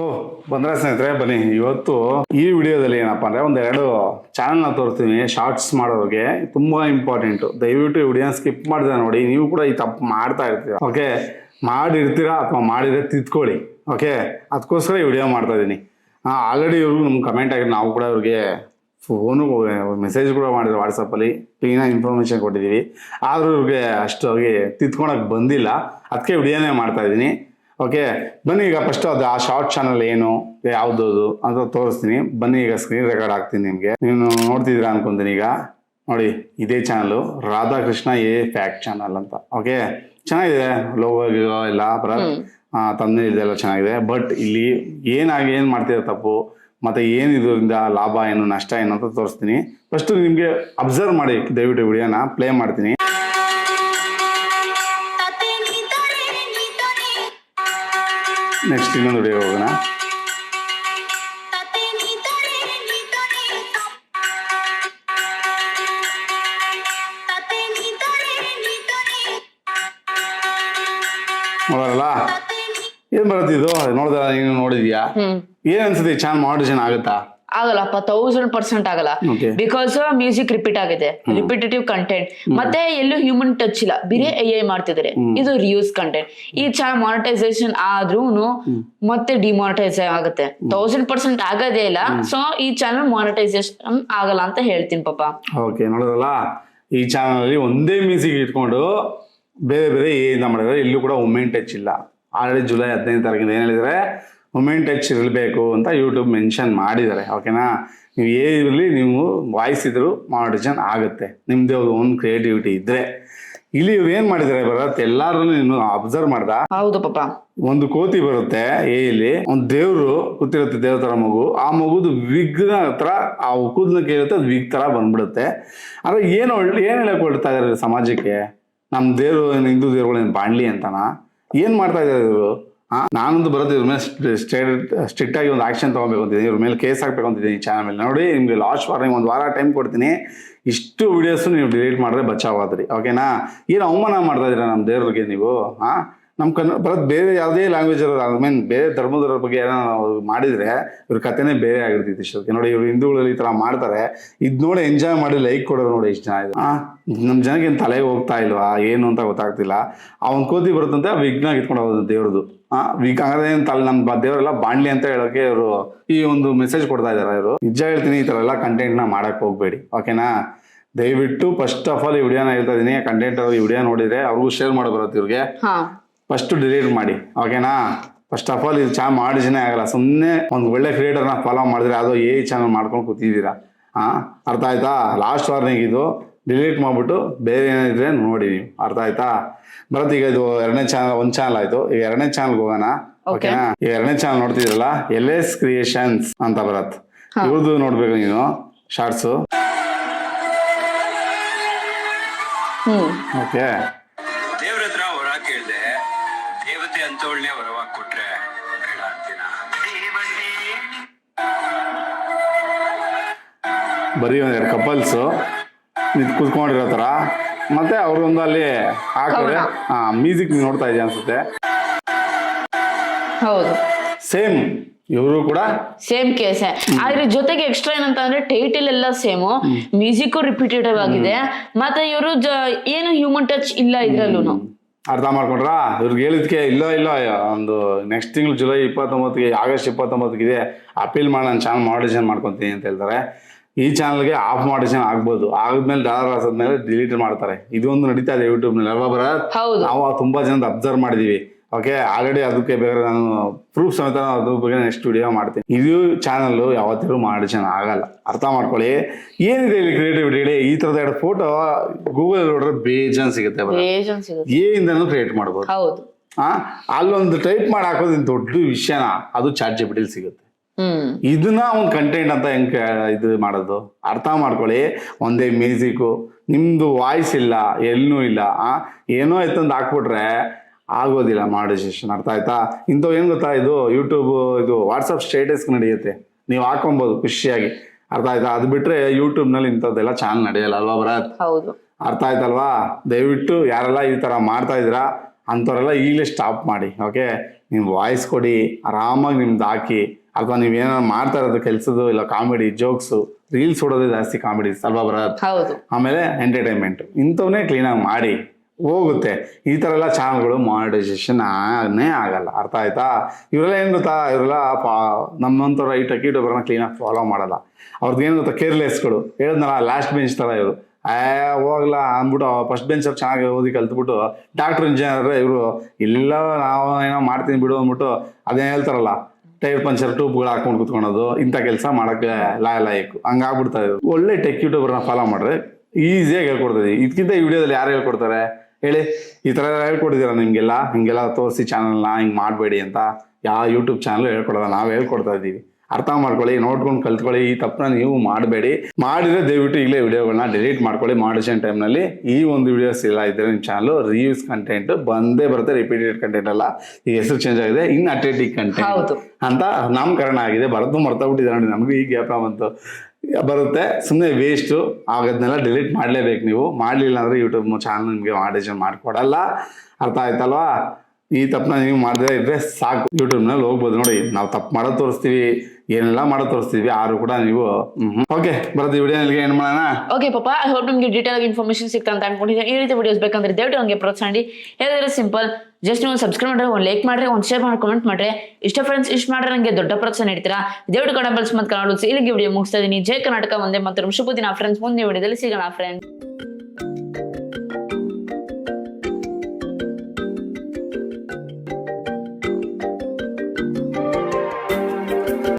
ಓ, ಬಂದ್ರೆ ಸ್ನೇಹಿತರೆ, ಬನ್ನಿ. ಇವತ್ತು ಈ ವಿಡಿಯೋದಲ್ಲಿ ಏನಪ್ಪಾ ಅಂದ್ರೆ ಒಂದೆರಡು ನ ತೋರಿಸ್ತೀನಿ. ಶಾರ್ಟ್ಸ್ ಮಾಡೋರಿಗೆ. ತುಂಬಾ ಇಂಪಾರ್ಟೆಂಟ್ ದಯವಿಟ್ಟು ವಿಡಿಯೋ ಸ್ಕಿಪ್ ಮಾಡಿದ್ರೆ ನೋಡಿ. ನೀವು ಕೂಡ ಈ ತಪ್ಪು ಮಾಡ್ತಾ ಇರ್ತೀರ. ಓಕೆ ಮಾಡಿರ್ತೀರಾ ಅಥವಾ ಮಾಡಿದ್ರೆ ತಿದ್ಕೊಳ್ಳಿ. ಓಕೆ ಅದಕ್ಕೋಸ್ಕರ ಈ ವಿಡಿಯೋ ಮಾಡ್ತಾ ಇದ್ದೀನಿ. ಆಲ್ರೆಡಿ ಇವ್ರಿಗೂ ನಮ್ಗೆ ಕಮೆಂಟ್ ಆಗಿ ನಾವು ಕೂಡ ಅವ್ರಿಗೆ ಫೋನು ಮೆಸೇಜ್ ಕೂಡ ಮಾಡಿದ್ರು ವಾಟ್ಸಪ್ಪಲ್ಲಿ ಕ್ಲೀನಾಗಿ ಇನ್ಫಾರ್ಮೇಷನ್ ಕೊಟ್ಟಿದ್ದೀವಿ. ಆದರೂ ಇವ್ರಿಗೆ ಅಷ್ಟು ಅವ್ರಿಗೆ ತಿದ್ಕೊಳಕ್ಕೆ ಬಂದಿಲ್ಲ. ಅದಕ್ಕೆ ವಿಡಿಯೋನೇ ಮಾಡ್ತಾ ಇದ್ದೀನಿ. ಓಕೆ ಬನ್ನಿ ಈಗ ಫಸ್ಟ್ ಅದು ಆ ಶಾರ್ಟ್ ಚಾನಲ್ ಏನು ಯಾವ್ದು ಅಂತ ತೋರಿಸ್ತೀನಿ. ಬನ್ನಿ ಈಗ ಸ್ಕ್ರೀನ್ ರೆಕಾರ್ಡ್ ಹಾಕ್ತೀನಿ ನಿಮಗೆ. ನೀವು ನೋಡ್ತಿದ್ದೀರಾ ಅನ್ಕೊಂತೀನಿ ಈಗ. ನೋಡಿ ಇದೇ channel Radhakrishna a fact channel ಅಂತ. ಓಕೆ ಚೆನ್ನಾಗಿದೆ. ಲೋಗೋ ಗಿಗೋ ಎಲ್ಲ ಆ ತಂದೆ ಇದೆಲ್ಲ ಚೆನ್ನಾಗಿದೆ. ಬಟ್ ಇಲ್ಲಿ ಏನಾಗಿ ಏನು ಮಾಡ್ತಿರೋ ತಪ್ಪು? ಮತ್ತೆ ಏನು ಇದರಿಂದ ಲಾಭ ಏನು ನಷ್ಟ ಏನು ಅಂತ ತೋರಿಸ್ತೀನಿ. ಫಸ್ಟ್ ನಿಮಗೆ ಅಬ್ಸರ್ವ್ ಮಾಡಿ ದಯವಿಟ್ಟು ವಿಡಿಯೋನ ಪ್ಲೇ ಮಾಡ್ತೀನಿ. ನೆಕ್ಸ್ಟ್ ಇನ್ನೊಂದು ವಿಡಿಯೋ ಹೋಗೋಣ ನೋಡಲ್ಲ ಏನ್ ಬರುತ್ತೆ ಇದು? ನೋಡ್ದ ನೀನು ನೋಡಿದ್ಯಾ? ಏನ್ ಅನ್ಸುತ್ತೆ ಚಾನಲ್ ಮಾಡಿಷನ್ ಆಗುತ್ತಾ ಆಗಲ್ಲಪ್ಪ ತೌಸಂಡ್ ಪರ್ಸೆಂಟ್ ಆಗಲ್ಲ ಬಿಕಾಸ್ ಮ್ಯೂಸಿಕ್ ರಿಪೀಟ್ ಆಗಿದೆ. ರಿಪಿಟೇಟಿವ್ ಕಂಟೆಂಟ್ ಮತ್ತೆ ಎಲ್ಲೂ ಹ್ಯೂಮನ್ ಟಚ್ ಇಲ್ಲ. ಬೇರೆ ಎ ಐ ಮಾಡ್ತಿದ್ದಾರೆ ಇದು ರಿಯೂಸ್ ಕಂಟೆಂಟ್ ಈ ಚಾನಲ್ ಮಾನಿಟೈಸೇಷನ್ ಆದ್ರೂ ಮತ್ತೆ ಡಿಮಾನಿಟೈಸ್ ಆಗುತ್ತೆ. ತೌಸಂಡ್ ಪರ್ಸೆಂಟ್ ಆಗೋದೇ ಇಲ್ಲ. ಸೊ ಈ ಚಾನಲ್ ಮಾನಿಟೈಸೇಷನ್ ಆಗಲ್ಲ ಅಂತ ಹೇಳ್ತೀನಿ ಪಾಪ. ಓಕೆ ನೋಡೋದಲ್ಲ? ಈ ಚಾನಲ್ ಅಲ್ಲಿ ಒಂದೇ ಮ್ಯೂಸಿಕ್ ಇಟ್ಕೊಂಡು ಬೇರೆ ಬೇರೆ ಏನ್ ಮಾಡಿದ್ರೆ ಇಲ್ಲೂ ಕೂಡ ವುಮೆನ್ ಟಚ್ ಇಲ್ಲ. ಆಲ್ರೆಡಿ ಜುಲೈ ಹದಿನೈದು ತಾರೀಕಿಂದ ಏನು ಹೇಳಿದ್ರೆ ವುಮೆನ್ ಟಚ್ ಇರಬೇಕು ಅಂತ ಯೂಟ್ಯೂಬ್ ಮೆನ್ಷನ್ ಮಾಡಿದ್ದಾರೆ. ಓಕೆನಾ ನೀವು ಏ ಇರಲಿ ನೀವು ವಾಯ್ಸ್ ಇದ್ರು ಮಾಡಿಷನ್ ಆಗುತ್ತೆ. ನಿಮ್ದೇ ಒಂದು ಕ್ರಿಯೇಟಿವಿಟಿ ಇದ್ರೆ. ಇಲ್ಲಿ ಇವ್ರು ಏನು ಮಾಡಿದ್ದಾರೆ ಭರತ್? ಎಲ್ಲಾರು ನೀನು ಅಬ್ಸರ್ವ್ ಮಾಡ್ದ? ಹೌದು ಪಾಪ. ಒಂದು ಕೋತಿ ಬರುತ್ತೆ ಏ ಇಲ್ಲಿ ಒಂದು ದೇವ್ರು ಕೂತಿರುತ್ತೆ ದೇವ್ರ ತರ ಮಗು. ಆ ಮಗುದು ವಿಗ್ನ ಹತ್ರ ಆ ಕೂದಲ ಕೇಳುತ್ತೆ ಅದು ವಿಗ್ ತರ ಬಂದ್ಬಿಡುತ್ತೆ. ಆದ್ರೆ ಏನು ಏನ್ ಹೇಳಕ್ ಹೊಡ್ತಾ ಇದಾರೆ ಸಮಾಜಕ್ಕೆ? ನಮ್ ದೇವ್ರು ಹಿಂದೂ ದೇವ್ರುಗಳೇನು ಬಾಣ್ಲಿ ಅಂತನಾ? ಏನ್ ಮಾಡ್ತಾ ಇದಾರೆ ಇವರು? ನಾನೊಂದು ಬರೋದು ಇವ್ರ ಮೇಲೆ ಸ್ಟ್ರಿಕ್ಟ್ ಆಗಿ ಒಂದು ಆಕ್ಷನ್ ತಗೋಬೇಕು ಅಂತಿದ್ದೀನಿ. ಇವ್ರ ಮೇಲೆ ಕೇಸ್ ಹಾಕ್ಬೇಕು ಅಂತಿದ್ದೀನಿ ಈ ಚಾನಲ್ ಮೇಲೆ ನೋಡಿ, ನಿಮಗೆ ಲಾಸ್ಟ್ ವಾರ್ನಿಂಗ್ ಒಂದು ವಾರ ಟೈಮ್ ಕೊಡ್ತೀನಿ. ಇಷ್ಟು ವಿಡಿಯೋಸ್ ನೀವು ಡಿಲೀಟ್ ಮಾಡಿದ್ರೆ ಬಚಾವಾದ್ರಿ ಓಕೆನಾ ಏನು ಅವಮಾನ ಮಾಡ್ತಾ ಇದ್ದೀರಾ ನಮ್ಮ ದೇವ್ರಿಗೆ ನೀವು? ಹಾ? ನಮ್ಮ ಕನ್ನಡ ಬರೋದು ಬೇರೆ ಯಾವುದೇ ಲ್ಯಾಂಗ್ವೇಜ್ ಐ ಮೀನ್ ಬೇರೆ ಧರ್ಮದವ್ರ ಬಗ್ಗೆ ಏನೋ ನಾವು ಮಾಡಿದ್ರೆ ಇವ್ರ ಕಥೆನೇ ಬೇರೆ ಆಗಿರ್ತೈತಿ ಇಷ್ಟೊತ್ತಿಗೆ ನೋಡಿ, ಇವ್ರು ಹಿಂದೂಗಳಲ್ಲಿ ಈ ಥರ ಮಾಡ್ತಾರೆ. ಇದು ನೋಡಿ ಎಂಜಾಯ್ ಮಾಡಿ ಲೈಕ್ ಕೊಡೋರು ನೋಡಿ ಇಷ್ಟು ಜನ ಇದು ನಮ್ಮ ಜನಕ್ಕೆ ಏನು ತಲೆಗೆ ಹೋಗ್ತಾ ಇಲ್ವಾ? ಏನು ಅಂತ ಗೊತ್ತಾಗ್ತಿಲ್ಲ. ಅವನ್ ಕೋತಿ ಬರುತ್ತಂತೆ, ಆ ವಿಘ್ನ ಇಟ್ಕೊಂಡು ಹೋಗೋದು ದೇವ್ರದ್ದು ಆ ವಿಘ್ ಏನು ತಲೆ ನಮ್ಮ ದೇವರೆಲ್ಲ ಬಾಣ್ಲಿ ಅಂತ ಹೇಳೋಕೆ ಇವರು ಈ ಒಂದು ಮೆಸೇಜ್ ಕೊಡ್ತಾ ಇದ್ದಾರೆ ಇವರು. ನಿಜ ಹೇಳ್ತೀನಿ, ಈ ಥರ ಎಲ್ಲ ಕಂಟೆಂಟ್ನ ಮಾಡಕ್ ಹೋಗ್ಬೇಡಿ. ಓಕೆನಾ ದಯವಿಟ್ಟು ಫಸ್ಟ್ ಆಫ್ ಆಲ್ ಈ ವಿಡಿಯೋನ ಹೇಳ್ತಾ ಇದೀನಿ ಕಂಟೆಂಟ್ ಈ ವಿಡಿಯೋ ನೋಡಿದ್ರೆ ಅವ್ರಿಗೂ ಶೇರ್ ಮಾಡಿ ಬರುತ್ತೆ ಇವ್ರಿಗೆ. ಫಸ್ಟ್ ಡಿಲೀಟ್ ಮಾಡಿ. ಓಕೆನಾ ಫಸ್ಟ್ ಆಫ್ ಆಲ್ ಇದು ಚಾ ಮಾಡಿಜನೇ ಆಗಲ್ಲ. ಸುಮ್ಮನೆ ಒಂದು ಒಳ್ಳೆ ಕ್ರಿಯೇಟರ್ನ ಫಾಲೋ ಮಾಡಿದ್ರೆ ಅದು ಏ ಚಾನಲ್ ಮಾಡ್ಕೊಂಡು ಕೂತಿದ್ದೀರಾ? ಹಾಂ ಅರ್ಥ ಆಯ್ತಾ? ಲಾಸ್ಟ್ ವಾರ್ನಿಂಗ್ ಇದು. ಡಿಲೀಟ್ ಮಾಡ್ಬಿಟ್ಟು ಬೇರೆ ಏನಿದ್ರೆ ನೋಡಿ ನೀವು. ಅರ್ಥ ಆಯ್ತಾ? ಬರತ್ ಈಗ ಇದು ಎರಡನೇ ಚಾನಲ್ ಒಂದ್ ಚಾನಲ್ ಆಯ್ತು. ಈಗ ಎರಡನೇ ಚಾನಲ್ಗೆ ಹೋಗೋಣ. ಓಕೆನಾ ಈಗ ಎರಡನೇ ಚಾನಲ್ ನೋಡ್ತಿದ್ರಲ್ಲ ಎಲ್ ಎಸ್ ಕ್ರಿಯೇಷನ್ಸ್ ಅಂತ ಬರತ್ ಇವ್ರದ್ದು ನೋಡ್ಬೇಕು ನೀನು. ಶಾರ್ಟ್ಸು ಓಕೆ ಬರೀ ಒಂದೆರಡು ಕಪಲ್ಸು ನಿಂತು ಕುತ್ಕೊಂಡಿರೋ ಥರ ಮತ್ತೆ ಅವ್ರೊಂದು ಅಲ್ಲಿ ಹಾಕಿದ್ರೆ ಹಾ ಮ್ಯೂಸಿಕ್ ನೋಡ್ತಾ ಇದೆ ಅನ್ಸುತ್ತೆ? ಹೌದು. ಸೇಮ್ ಇವರು ಕೂಡ? ಸೇಮ್ ಕೇಸ್ ಆದ್ರೆ ಜೊತೆಗೆ ಎಕ್ಸ್ಟ್ರಾ ಏನಂತ ಅಂದ್ರೆ ಟೈಟಲ್ ಎಲ್ಲ ಸೇಮ್ ಮ್ಯೂಸಿಕ್ ರಿಪೀಟೇಟಿವ್ ಆಗಿದೆ. ಮತ್ತೆ ಇವರು ಏನು ಹ್ಯೂಮನ್ ಟಚ್ ಇಲ್ಲ ಇದ್ರಲ್ಲೂ ಅರ್ಥ ಮಾಡ್ಕೊಂಡ್ರಾ? ಇವ್ರಿಗೆ ಹೇಳಿದ್ಕೆ ಇಲ್ಲ ಇಲ್ಲ ಒಂದು ನೆಕ್ಸ್ಟ್ ತಿಂಗಳು ಜುಲೈ ಇಪ್ಪತ್ತೊಂಬತ್ತಿಗೆ ಆಗಸ್ಟ್ ಇಪ್ಪತ್ತೊಂಬತ್ತಿಗೆ ಅಪೀಲ್ ಮಾಡೋಣ ನಾನು ಚಾನಲ್ ಮಾಡಿಷನ್ ಮಾಡ್ಕೊತೀನಿ ಅಂತ ಹೇಳ್ತಾರೆ. ಈ ಚಾನಲ್ಗೆ ಆಫ್ ಮಾಡಿಷನ್ ಆಗ್ಬೋದು. ಆದ್ಮೇಲೆ ಡಾಲರ್ ಆದ್ಮೇಲೆ ಡಿಲೀಟ್ ಮಾಡ್ತಾರೆ. ಇದೊಂದು ನಡೀತಾ ಇದೆ ಯೂಟ್ಯೂಬ್ನಲ್ಲಿ ಅಲ್ವಾ ಬರ ನಾವು ತುಂಬಾ ಜನ ಅಬ್ಸರ್ವ್ ಮಾಡಿದೀವಿ. ಓಕೆ ಆಲ್ರೆಡಿ ಅದಕ್ಕೆ ಬೇರೆ ನಾನು ಪ್ರೂಫ್ ಸಮೇತ ಅದ್ರ ಬಗ್ಗೆ ನೆಕ್ಸ್ಟ್ ವಿಡಿಯೋ ಮಾಡ್ತೀನಿ. ಇದು ಚಾನಲ್ ಯಾವತ್ತಿಗೂ ಮಾಡಿಷನ್ ಆಗಲ್ಲ. ಅರ್ಥ ಮಾಡ್ಕೊಳ್ಳಿ. ಏನಿದೆ ಇಲ್ಲಿ ಕ್ರಿಯೇಟಿವಿಟಿ ಹೇಳಿ? ಈ ತರದ ಎರಡು ಫೋಟೋ ಗೂಗಲ್ ನೋಡಿದ್ರೆ ಬೇಜನ್ ಸಿಗುತ್ತೆ ಏನಿಂದನೂ ಕ್ರಿಯೇಟ್ ಮಾಡ್ಬೋದು. ಅಲ್ಲೊಂದು ಟೈಪ್ ಮಾಡಿ ಹಾಕೋದು ದೊಡ್ಡ ವಿಷಯನ? ಅದು ಚಾರ್ಜ್ ಜಿಪಿಟಿಲ್ ಸಿಗುತ್ತೆ. ಇದನ್ನ ಒಂದು ಕಂಟೆಂಟ್ ಅಂತ ಹೆಂಗ್ ಇದು ಮಾಡೋದು? ಅರ್ಥ ಮಾಡ್ಕೊಳ್ಳಿ. ಒಂದೇ ಮ್ಯೂಸಿಕ್ ನಿಮ್ದು ವಾಯ್ಸ್ ಇಲ್ಲ ಎಲ್ಲೂ ಇಲ್ಲ ಆ? ಏನೋ ಎತ್ತಂದು ಹಾಕ್ಬಿಟ್ರೆ ಆಗೋದಿಲ್ಲ ಮಾಡಿಸೇಷನ್ ಅರ್ಥ ಆಯ್ತಾ? ಇಂಥವು ಏನು ಗೊತ್ತಾ ಇದು? ಯೂಟ್ಯೂಬ್ ಇದು ವಾಟ್ಸಪ್ ಸ್ಟೇಟಸ್ ನಡೆಯುತ್ತೆ. ನೀವು ಹಾಕೊಬೋದು ಖುಷಿಯಾಗಿ. ಅರ್ಥ ಆಯ್ತಾ? ಅದು ಬಿಟ್ರೆ ಯೂಟ್ಯೂಬ್ನಲ್ಲಿ ಇಂಥದ್ದೆಲ್ಲ ಚಾನ್ ನಡೆಯಲ್ಲ ಅಲ್ವಾ ಭರತ್? ಹೌದು. ಅರ್ಥ ಆಯ್ತಲ್ವಾ? ದಯವಿಟ್ಟು ಯಾರೆಲ್ಲ ಈ ತರ ಮಾಡ್ತಾ ಇದ್ದೀರಾ ಅಂಥವರೆಲ್ಲ ಈಗಲೇ ಸ್ಟಾಪ್ ಮಾಡಿ ಓಕೆ ನಿಮ್ ವಾಯ್ಸ್ ಕೊಡಿ ಆರಾಮಾಗಿ ನಿಮ್ದು ಹಾಕಿ ಅಥವಾ ನೀವೇನಾದ್ರು ಮಾಡ್ತಾ ಇರೋದು ಕೆಲಸದ್ದು ಇಲ್ಲ ಕಾಮಿಡಿ ಜೋಕ್ಸು ರೀಲ್ಸ್ ಹೊಡೋದೇ ಜಾಸ್ತಿ ಕಾಮಿಡೀಸ್ ಅಲ್ವಾ ಬರೋದು. ಹೌದು. ಆಮೇಲೆ ಎಂಟರ್ಟೈನ್ಮೆಂಟ್ ಇಂಥವನ್ನೇ ಕ್ಲೀನಾಗಿ ಮಾಡಿ ಹೋಗುತ್ತೆ. ಈ ಥರ ಎಲ್ಲ ಚಾನಲ್ಗಳು ಮಾನಿಟೈಸೇಷನ್ ಆಗೇ ಆಗಲ್ಲ. ಅರ್ಥ ಆಯ್ತಾ? ಇವರೆಲ್ಲ ಏನು ಗೊತ್ತಾ? ಇವರೆಲ್ಲ ಪಾ ನಮ್ಮಂಥವ್ರ ಈ ಯೂಟ್ಯೂಬರ್ನ ಕ್ಲೀನಾಗಿ ಫಾಲೋ ಮಾಡಲ್ಲ. ಅವ್ರದ್ದು ಏನು ಗೊತ್ತಾ? ಕೇರ್ಲೆಸ್ಗಳು ಹೇಳಿದ್ನಲ್ಲ ಲಾಸ್ಟ್ ಬೆಂಚ್ ಥರ ಇವರು. ಏ ಹೋಗ್ಲಾ ಅಂದ್ಬಿಟ್ಟು ಫಸ್ಟ್ ಬೆಂಚ್ ಅವ್ರು ಚೆನ್ನಾಗಿ ಓದಿ ಕಲ್ತ್ಬಿಟ್ಟು ಡಾಕ್ಟರ್ ಇಂಜಿನಿಯರ್ ಇವರು ಇಲ್ಲ ನಾವು ಏನೋ ಮಾಡ್ತೀನಿ ಬಿಡು ಅಂದ್ಬಿಟ್ಟು ಅದೇನು ಹೇಳ್ತಾರಲ್ಲ ಟೈರ್ ಪಂಚರ್, ಟ್ಯೂಬ್ಗಳು ಹಾಕೊಂಡು ಕುತ್ಕೊಳೋದು, ಇಂಥ ಕೆಲಸ ಮಾಡೋಕ್ಕೆ ಲಾಯ ಲಾಯಕು ಹಂಗಾಗ್ಬಿಡ್ತಾ ಇದ್ರು ಒಳ್ಳೆ ಟೆಕ್ ಯೂಟ್ಯೂಬರ್ನ ಫಾಲೋ ಮಾಡ್ರೆ ಈಸಿಯಾಗಿ ಹೇಳ್ಕೊಡ್ತದೆ ಇದಕ್ಕಿಂತ ಈ ವಿಡಿಯೋದಲ್ಲಿ ಯಾರು ಹೇಳ್ಕೊಡ್ತಾರೆ? ಹೇಳಿ. ಈ ಥರ ಹೇಳ್ಕೊಟ್ಟಿದ್ದೀರಾ ನಿಮಗೆಲ್ಲ? ಹಿಂಗೆಲ್ಲ ತೋರಿಸಿ ಚಾನಲ್ನ, ಹಿಂಗೆ ಮಾಡಬೇಡಿ ಅಂತ. ಯಾವ ಯೂಟ್ಯೂಬ್ ಚಾನಲ್ ಹೇಳ್ಕೊಡೋದ ನಾವು ಹೇಳ್ಕೊಡ್ತಾ ಇದ್ದೀವಿ. ಅರ್ಥ ಮಾಡ್ಕೊಳ್ಳಿ ನೋಡ್ಕೊಂಡು ಕಲ್ತ್ಕೊಳ್ಳಿ ಈ ತಪ್ಪನ್ನ ನೀವು ಮಾಡಬೇಡಿ. ಮಾಡಿದ್ರೆ ದಯವಿಟ್ಟು ಈಗಲೇ ವಿಡಿಯೋಗಳನ್ನ ಡಿಲೀಟ್ ಮಾಡ್ಕೊಳ್ಳಿ. ಮಾಡಿಷನ್ ಟೈಮ್ನಲ್ಲಿ ಈ ಒಂದು ವಿಡಿಯೋಸ್ ಇಲ್ಲ ಇದ್ರೆ ನಿಮ್ಮ ಚಾನಲ್ ರಿವ್ಯೂಸ್ ಕಂಟೆಂಟ್ ಬಂದೇ ಬರುತ್ತೆ ರಿಪೀಟೆಡ್ ಕಂಟೆಂಟ್ ಅಲ್ಲ. ಈ ಹೆಸರು ಚೇಂಜ್ ಆಗಿದೆ ಇನ್ ಅಟೆಟಿಕ್ ಕಂಟೆಂಟ್. ಅಂತ ನಾಮಕರಣ ಆಗಿದೆ. ಬರೋದು ಮರ್ತೋಗ್ಬಿಟ್ಟಿದೆ ನೋಡಿ ನಮಗೂ ಈ ಗ್ಯಾಪ್ ಬಂತು. ಬರುತ್ತೆ ಸುಮ್ಮನೆ ವೇಸ್ಟು ಆಗೋದನ್ನೆಲ್ಲ ಡಿಲೀಟ್ ಮಾಡಲೇಬೇಕು ನೀವು. ಮಾಡಲಿಲ್ಲ ಅಂದರೆ ಯೂಟ್ಯೂಬ್ ಚಾನಲ್ ನಿಮಗೆ ಮಾಡಿಷನ್ ಮಾಡಿಕೊಡಲ್ಲ. ಅರ್ಥ ಆಯ್ತಲ್ವಾ? ಈ ತಪ್ಪನ್ನ ನೀವು ಮಾಡದೇ ಇದ್ರೆ ಸಾಕು. ಯೂಟ್ಯೂಬ್ನಲ್ಲಿ ಹೋಗ್ಬೋದು ನೋಡಿ ನಾವು ತಪ್ಪು ಮಾಡೋದು ತೋರಿಸ್ತೀವಿ. ಏನೆಲ್ಲ ಮಾಡ ತೋರಿಸ್ತೀವಿ. ಆರು ಕೂಡ ನೀವು. ಓಕೆ ಬರೋದು ವಿಡಿಯೋ ಏನು ಮಾಡೋಣ? ಓಕೆ ಪಾಪ ಐ ಹೋಪ್ ನಿಮಗೆ ಡೀಟೇಲ್ ಆಗಿ ಇನ್ಫಾರ್ಮೇಶನ್ ಸಿಗ್ತಾ ಅಂತ ಅನ್ಕೊಂಡಿದ್ದೀನಿ. ಈ ರೀತಿ ವಿಡಿಯೋಸ್ ಬೇಕಂದ್ರೆ ದಯವಿಟ್ಟು ನನಗೆ ಪ್ರೋತ್ಸಾಹ ನೀಡಿ ಸಿಂಪಲ್ ಜಸ್ಟ್ ನೀವು ಸಬ್ಸ್ಕ್ರೈಬ್ ಮಾಡ್ರೆ, ಒಂದು ಲೈಕ್ ಮಾಡ್ರಿ, ಒಂದು ಶೇರ್ ಮಾಡಿ ಕಮೆಂಟ್ ಮಾಡ್ರಿ, ಇಷ್ಟ ಫ್ರೆಂಡ್ಸ್ ಇಷ್ಟ ಮಾಡ್ರೆ ನನಗೆ ದೊಡ್ಡ ಪ್ರೋತ್ಸಾಹ ನೀಡ್ತೀರಾ? ದಯವಿಟ್ಟು ಕನ್ನಡ ಬಲ್ಸ್ ಮತ್ತು ಕನ್ನಡ ಇಲ್ಲಿಗೆ ವಿಡಿಯೋ ಮುಗಿಸ್ತಾ ಇದ್ದೀನಿ. ಜೈ ಕರ್ನಾಟಕ, ಒಂದೇ ಮತ್ತು ಶುಭ ದಿನ ಫ್ರೆಂಡ್ಸ್ ಮುಂದೆ ವಿಡಿಯೋದಲ್ಲಿ ಸಿಗೋಣ ಫ್ರೆಂಡ್ಸ್